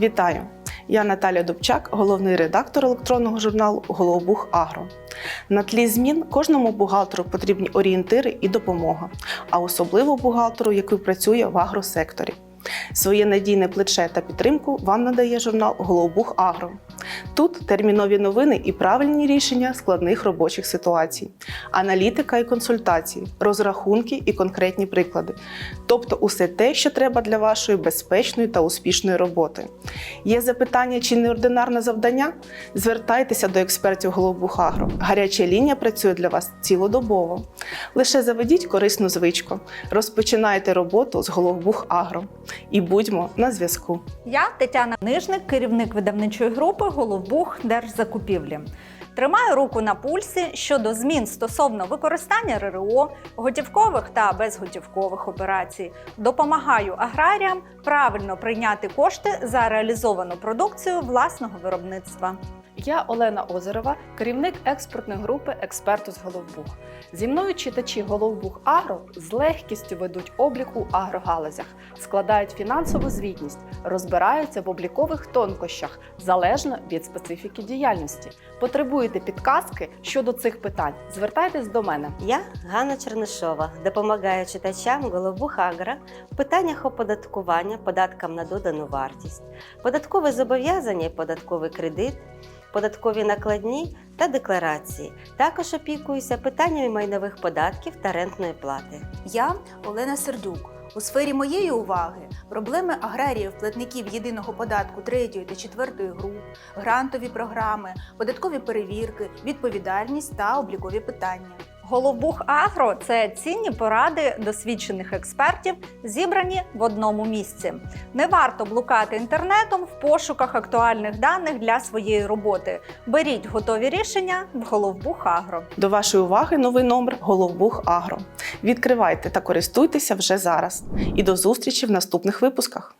Вітаю! Я Наталя Дубчак, головний редактор електронного журналу Головбух Агро. На тлі змін кожному бухгалтеру потрібні орієнтири і допомога, а особливо бухгалтеру, який працює в агросекторі. Своє надійне плече та підтримку вам надає журнал Головбух Агро. Тут термінові новини і правильні рішення складних робочих ситуацій, аналітика і консультації, розрахунки і конкретні приклади. Тобто усе те, що треба для вашої безпечної та успішної роботи. Є запитання чи неординарне завдання? Звертайтеся до експертів Головбух Агро. Гаряча лінія працює для вас цілодобово. Лише заведіть корисну звичку. Розпочинайте роботу з Головбух Агро. І будьмо на зв'язку. Я Тетяна Нижник, керівник видавничої групи Головбух Держзакупівлі. Тримаю руку на пульсі щодо змін стосовно використання РРО, готівкових та безготівкових операцій. Допомагаю аграріям правильно прийняти кошти за реалізовану продукцію власного виробництва. Я Олена Озерова, керівник експортної групи Експерту з Головбух. Зі мною читачі Головбух Агро з легкістю ведуть облік у агрогалузях, складають фінансову звітність, розбираються в облікових тонкощах залежно від специфіки діяльності. Потребуєте підказки щодо цих питань? Звертайтесь до мене. Я Ганна Чернишова, допомагаю читачам голову Агро в питаннях оподаткування податкам на додану вартість, податкові зобов'язання і податковий кредит, податкові накладні та декларації. Також опікуюся питаннями майнових податків та рентної плати. Я Олена Сердюк. У сфері моєї уваги проблеми аграріїв, платників єдиного податку третьої та четвертої груп, грантові програми, податкові перевірки, відповідальність та облікові питання. Головбух Агро це цінні поради досвідчених експертів, зібрані в одному місці. Не варто блукати інтернетом в пошуках актуальних даних для своєї роботи. Беріть готові рішення в Головбух Агро. До вашої уваги новий номер Головбух Агро. Відкривайте та користуйтеся вже зараз. І до зустрічі в наступних випусках.